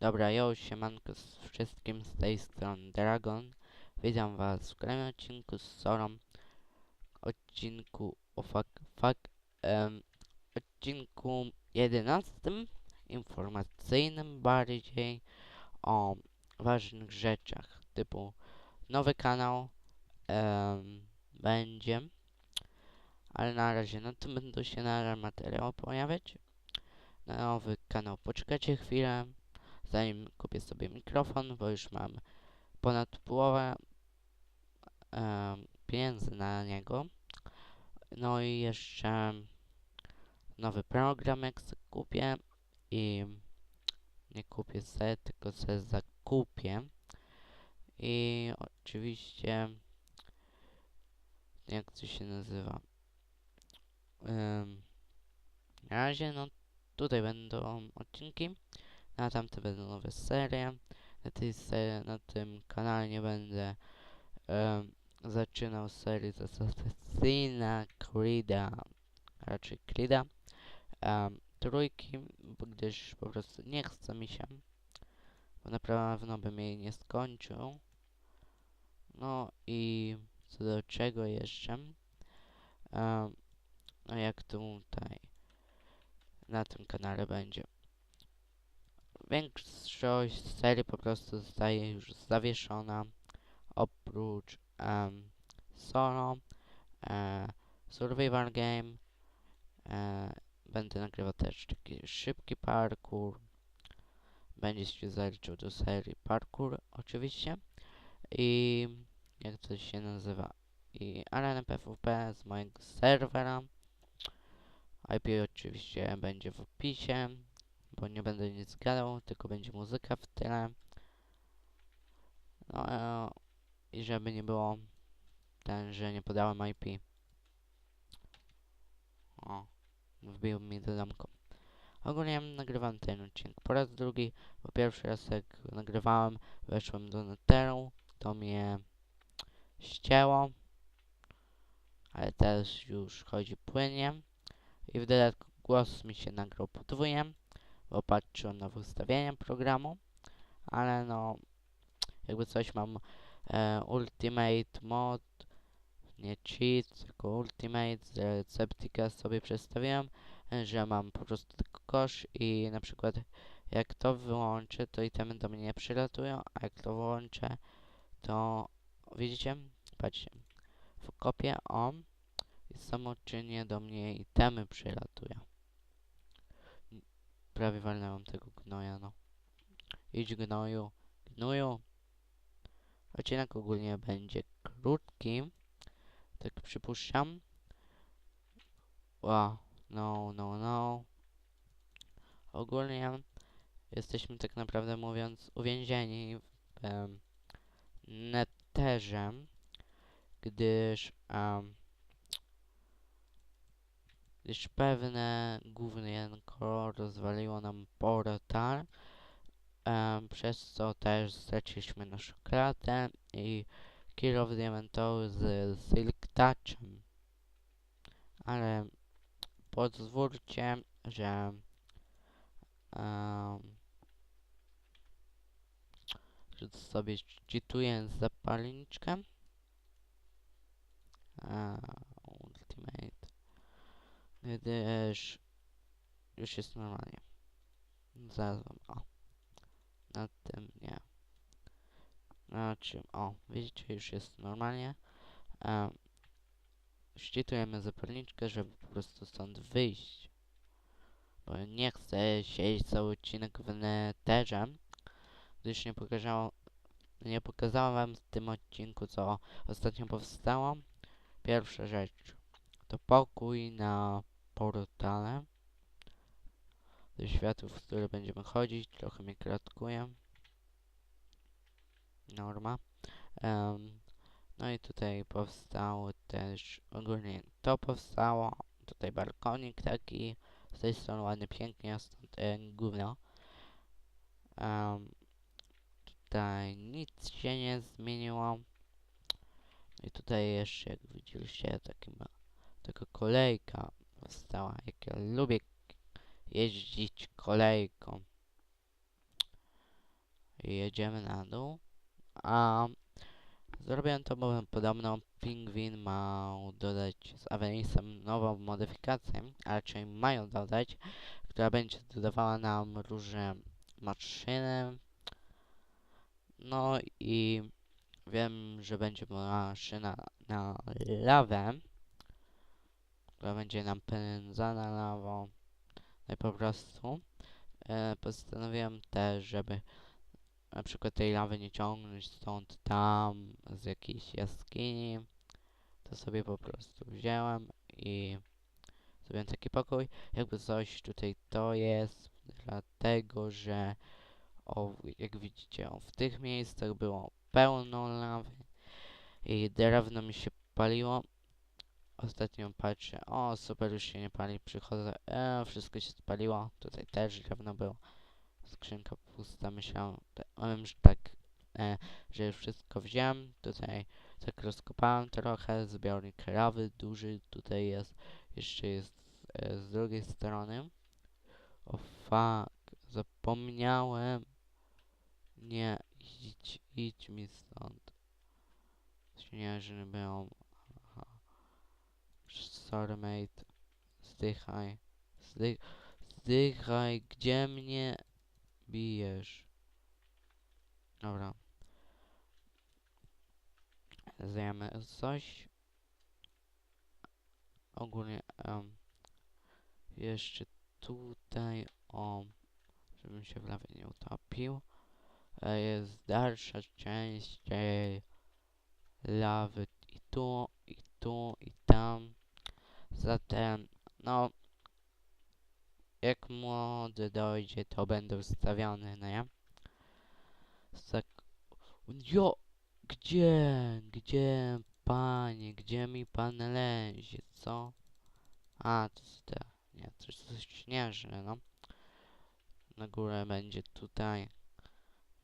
Dobra, yo, siemanko z wszystkim z tej strony Dragon. Witam was w kolejnym odcinku z Sorą. Odcinku, o fuck, fuck, em, odcinku 11, informacyjnym bardziej o ważnych rzeczach, typu nowy kanał em, będzie, ale na razie na tym będą się na razie materiały pojawiać. Nowy kanał poczekajcie chwilę, zanim kupię sobie mikrofon, bo już mam ponad połowę em, pieniędzy na niego. No i jeszcze nowy program jak kupię i nie kupię se, tylko se zakupię. I oczywiście jak to się nazywa? Em, na razie no tutaj będą odcinki. Na tamte będą nowe serie. Na tej serii, na tym kanale nie będę em, zaczynał serii z Assassina Creed'a, raczej Creed'a, em, trójki, gdyż po prostu nie chce mi się, bo na pewno bym jej nie skończył. No i co do czego jeszcze? Em, no jak tutaj na tym kanale będzie większość serii po prostu zostaje już zawieszona, oprócz um, solo, e, survival game, e, będę nagrywał też taki szybki parkour, będzie się zaliczył do serii parkour oczywiście. I jak to się nazywa? I arena PvP z mojego serwera. IP oczywiście będzie w opisie bo nie będę nic gadał, tylko będzie muzyka w tyle. No e, i żeby nie było ten, że nie podałem IP. O, wbił mi do domku. Ogólnie nagrywam ten odcinek po raz drugi, bo pierwszy raz jak nagrywałem, weszłem do Netheru, to mnie ścięło, ale teraz już chodzi płynnie i w dodatku głos mi się nagrał podwójnie bo patrzyłem na ustawienia programu, ale no, jakby coś mam e, Ultimate Mod, nie cheat, tylko Ultimate z Receptica sobie przestawiłem, e, że mam po prostu kosz i na przykład jak to wyłączę, to itemy do mnie nie przylatują, a jak to wyłączę, to widzicie? Patrzcie, w kopie o i samoczynnie do mnie itemy przylatują. Prawie walnęłam tego gnoja, no. Idź gnoju. Gnoju. Odcinek ogólnie będzie krótki. Tak przypuszczam. Wow. No, no, no. Ogólnie jesteśmy tak naprawdę mówiąc uwięzieni w um, neterze, gdyż um, gdyż pewne głównenko rozwaliło nam portal, um, przez co też straciliśmy naszą kratę i kilo diamentowy z Silk Touchem. Ale pozwólcie, że um, że sobie czytuję zapalniczkę. Ultimate gdyż już jest normalnie. Znalazłem, o. Na tym nie. Na czym, o, widzicie, już jest normalnie. Um, szczytujemy zapalniczkę, żeby po prostu stąd wyjść. Bo nie chcę siedzieć cały odcinek w neterze, gdyż nie pokazało, nie pokazałam wam w tym odcinku, co ostatnio powstało. Pierwsza rzecz to pokój na portale do światów, w które będziemy chodzić. Trochę mnie kratkuje. Norma. Um, no i tutaj powstało też, ogólnie to powstało. Tutaj balkonik taki. Z tej strony pięknie, stąd e, gówno. Um, tutaj nic się nie zmieniło. I tutaj jeszcze, jak widzieliście, taka kolejka powstała. Jak ja lubię jeździć kolejką. Jedziemy na dół. A zrobiłem to, bo podobno Pingwin ma dodać z Avenisem nową modyfikację, a raczej mają dodać, która będzie dodawała nam różne maszyny. No i wiem, że będzie maszyna na lawę, która będzie napędzana lawą. No i po prostu e, postanowiłem też, żeby na przykład tej lawy nie ciągnąć stąd tam z jakiejś jaskini. To sobie po prostu wziąłem i zrobiłem taki pokój. Jakby coś tutaj to jest, dlatego że o, jak widzicie, o, w tych miejscach było pełno lawy i drewno mi się paliło. Ostatnio patrzę, o super, już się nie pali, przychodzę, e, wszystko się spaliło, tutaj też drewno było, skrzynka pusta, myślałem, powiem, że tak, e, że już wszystko wziąłem, tutaj tak rozkopałem trochę, zbiornik rawy duży tutaj jest, jeszcze jest e, z drugiej strony, o fuck, zapomniałem, nie, idź, idź mi stąd, śnieżny był. Sorry mate. Zdychaj. Zdy zdychaj, gdzie mnie bijesz? Dobra. Zjemy coś. Ogólnie em, jeszcze tutaj o żebym się w lawie nie utopił. E, jest dalsza część tej lawy i tu, i tu, i tam. Zatem, no, jak młody dojdzie, to będę ustawiony, no nie? Tak, jo, gdzie, gdzie, panie, gdzie mi pan lezie, co? A, to jest te, nie, to jest coś śnieżne, no. Na górę będzie tutaj.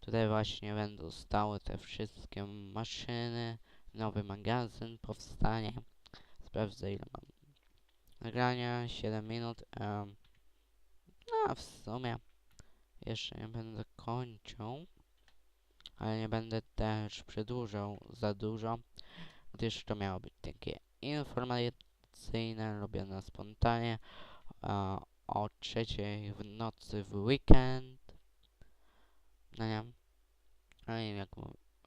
Tutaj właśnie będą stały te wszystkie maszyny. Nowy magazyn powstanie. Sprawdzę ile mam nagrania, 7 minut. em, no, w sumie jeszcze nie będę kończył, ale nie będę też przedłużał za dużo, gdyż to miało być takie informacyjne, robione spontanie, a, o trzeciej w nocy w weekend. No nie, no nie wiem jak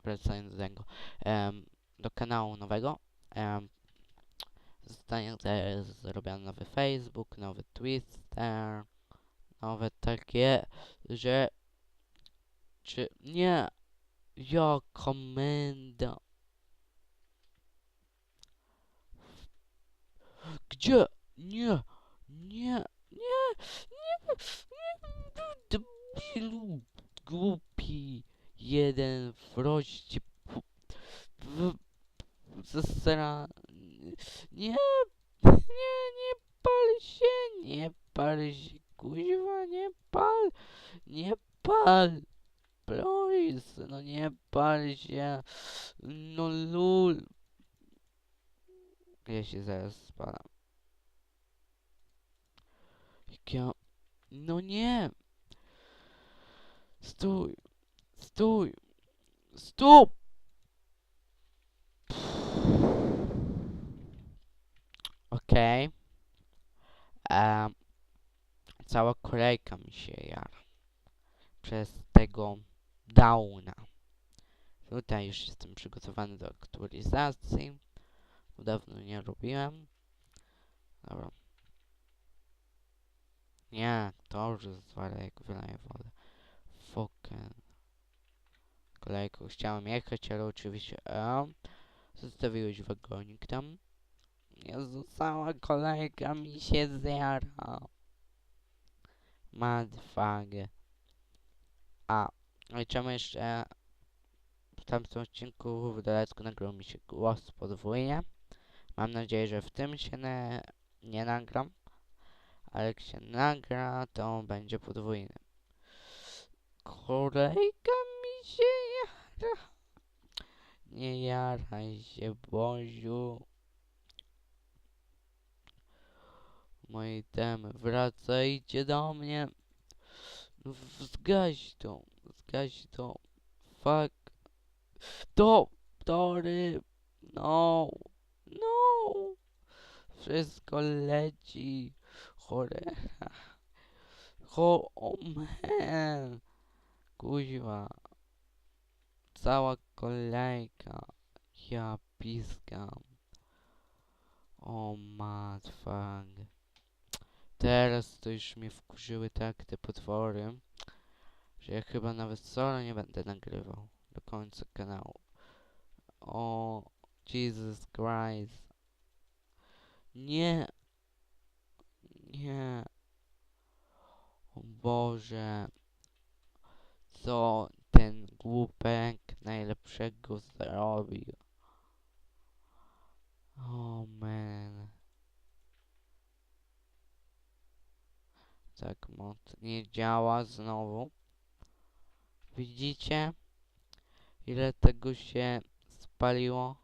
wracając do tego, em, do kanału nowego. em, Zostanie też zrobiony nowy Facebook, nowy Twitter, nowe takie, że... Czy... Nie! Ja komenda. Gdzie? Nie! Nie! Nie! Nie! Nie! Głupi! Jeden wrości... pu- w... Zasra... Nie! Nie, nie pal się! Nie pal się! Kuźwa, nie pal! Nie pal! Please, no nie pal się! No lul! Ja się zaraz spalam. Jak ja... No nie! Stój! Stój! Stóp! Okej. Em, cała kolejka mi się jara. Przez tego downa. Tutaj już jestem przygotowany do aktualizacji. Dawno nie robiłem. Dobra. Nie, to już zwala jak wyleje wodę. Fucking. Kolejką chciałem jechać, ale oczywiście... Um, zostawiłeś wagonik tam. Jezu, kolejka mi się zjara. Motherfucker. A, no i czemu jeszcze w tamtym odcinku w dodatku nagrał mi się głos podwójnie. Mam nadzieję, że w tym się nie, nie nagram. Ale jak się nagra, to będzie podwójny. Kolejka mi się jara. Nie jaraj się, Boziu. Moi temy, wracajcie do mnie. Zgaś to, zgaś to. fuck? To, tory, no, no, wszystko leci, cholera, cho, o man, kuźwa, cała kolejka, ja piskam, o fuck. Teraz to już mnie wkurzyły tak te potwory, że ja chyba nawet solo nie będę nagrywał do końca kanału. O, Jesus Christ. Nie. Nie. O Boże. Co ten głupek najlepszego zrobił? O man. Tak, mod nie działa znowu. Widzicie? Ile tego się spaliło?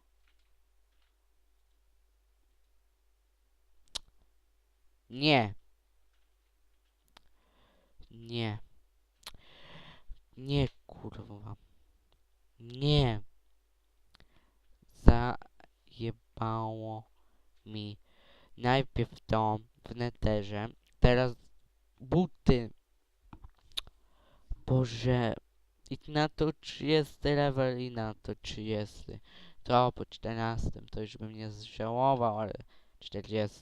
Nie. Nie. Nie, kurwa. Nie. Zajebało mi. Najpierw to w neterze, teraz buty. Boże. I na to 30 level i na to 30. To po 14 to już bym nie zżałował, ale 40.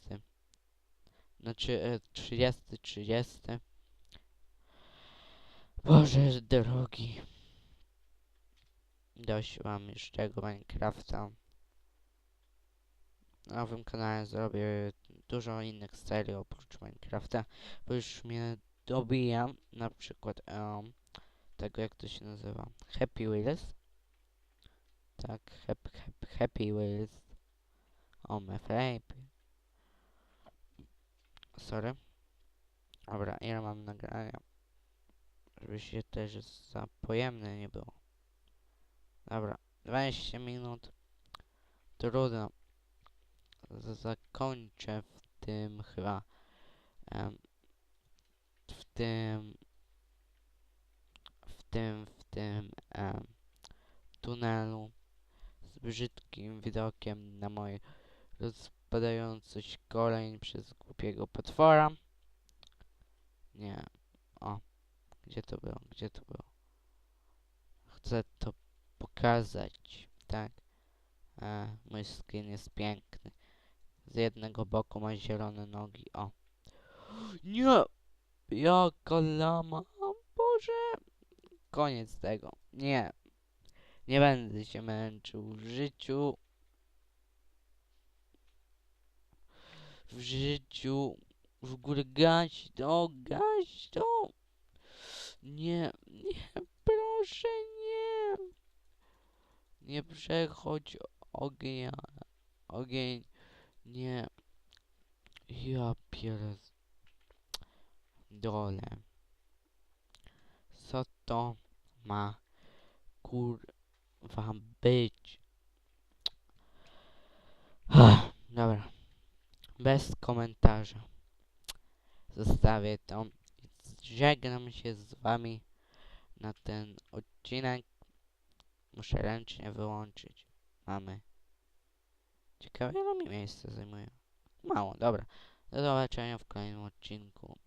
Znaczy e, 30, 30. Boże drogi. Dość mam już tego Minecrafta. Na nowym kanale zrobię dużo innych serii oprócz Minecrafta, bo już mnie dobija, na przykład em, tego jak to się nazywa, Happy Wheels. Tak, happy, happy, happy Wheels. O, my happy. Sorry. Dobra, ile mam nagrania? Żeby się też za pojemne nie było. Dobra, 20 minut. Trudno. Z- Zakończę tym chyba. w tym. W tym, w tym tunelu. Z brzydkim widokiem na moje rozpadające się koleń przez głupiego potwora. Nie. O. Gdzie to było? Gdzie to było? Chcę to pokazać. Tak. E, mój skin jest piękny. Z jednego boku ma zielone nogi. O. Nie! Jaka lama. O Boże. Koniec tego. Nie. Nie będę się męczył w życiu. W życiu. W ogóle gaś to, gaś to. Nie, nie, proszę nie. Nie przechodź ognia. Ogień. Nie. Ja pierd... Dole. Co to ma kurwa być? Dobra. Bez komentarza. Zostawię to. Żegnam się z wami na ten odcinek. Muszę ręcznie wyłączyć. Mamy. Ciekawe ile mi miejsce zajmuje. Mało, dobra. Do zobaczenia w kolejnym odcinku.